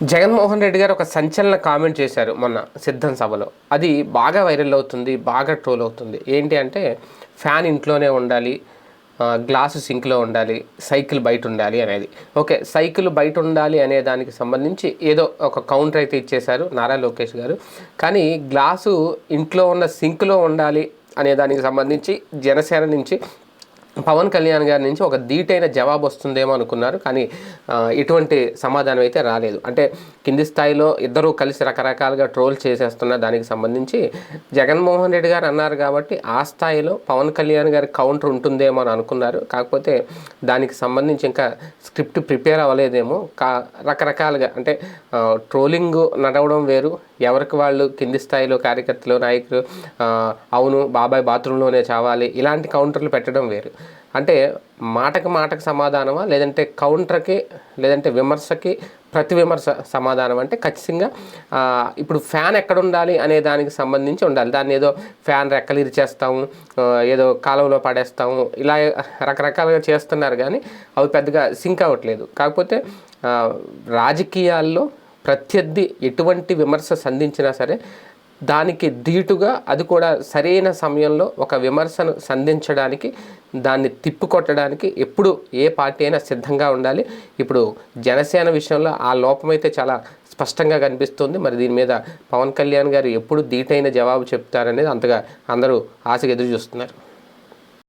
జగన్మోహన్ రెడ్డి గారు ఒక సంచలన కామెంట్ చేశారు మొన్న సిద్ధం సభలో. అది బాగా వైరల్ అవుతుంది బాగా ట్రోల్ అవుతుంది. ఏంటి అంటే ఫ్యాన్ ఇంట్లోనే ఉండాలి గ్లాసు సింక్లో ఉండాలి సైకిల్ బయట ఉండాలి అనేది. ఓకే సైకిల్ బయట ఉండాలి అనే దానికి సంబంధించి ఏదో ఒక కౌంటర్ అయితే ఇచ్చేశారు నారా లోకేష్ గారు. కానీ గ్లాసు ఇంట్లో ఉన్న సింక్లో ఉండాలి అనే దానికి సంబంధించి జనసేన నుంచి పవన్ కళ్యాణ్ గారి నుంచి ఒక ధీటైన జవాబు వస్తుందేమో అనుకున్నారు కానీ ఎటువంటి సమాధానం అయితే రాలేదు. అంటే కింది స్థాయిలో ఇద్దరూ కలిసి రకరకాలుగా ట్రోల్ చేసేస్తున్న దానికి సంబంధించి జగన్మోహన్ రెడ్డి గారు అన్నారు కాబట్టి ఆ స్థాయిలో పవన్ కళ్యాణ్ గారి కౌంటర్ ఉంటుందేమో అని అనుకున్నారు. కాకపోతే దానికి సంబంధించి ఇంకా స్క్రిప్ట్ ప్రిపేర్ అవ్వలేదేమో. కా రకరకాలుగా అంటే ట్రోలింగ్ నడవడం వేరు. ఎవరికి వాళ్ళు కింది స్థాయిలో కార్యకర్తలు నాయకులు అవును బాబాయ్ బాత్రూంలోనే చావాలి ఇలాంటి కౌంటర్లు పెట్టడం వేరు. అంటే మాటకి మాటకి సమాధానమా? లేదంటే కౌంటర్కి లేదంటే విమర్శకి ప్రతి విమర్శ సమాధానం అంటే ఖచ్చితంగా ఇప్పుడు ఫ్యాన్ ఎక్కడ ఉండాలి అనే దానికి సంబంధించి ఉండాలి. దాన్ని ఏదో ఫ్యాన్ రెక్కలు ఇరిచేస్తాము ఏదో కాలువలో పడేస్తాము ఇలా రకరకాలుగా చేస్తున్నారు కానీ అవి పెద్దగా సింక్ అవ్వట్లేదు. కాకపోతే రాజకీయాల్లో ప్రత్యర్థి ఎటువంటి విమర్శ సంధించినా సరే దానికి ధీటుగా అది కూడా సరైన సమయంలో ఒక విమర్శను సంధించడానికి దాన్ని తిప్పికొట్టడానికి ఎప్పుడు ఏ పార్టీ అయినా సిద్ధంగా ఉండాలి. ఇప్పుడు జనసేన విషయంలో ఆ లోపమైతే చాలా స్పష్టంగా కనిపిస్తుంది. మరి దీని మీద పవన్ కళ్యాణ్ గారు ఎప్పుడు ధీటైన జవాబు చెప్తారనేది అంతగా అందరూ ఆశగా ఎదురు చూస్తున్నారు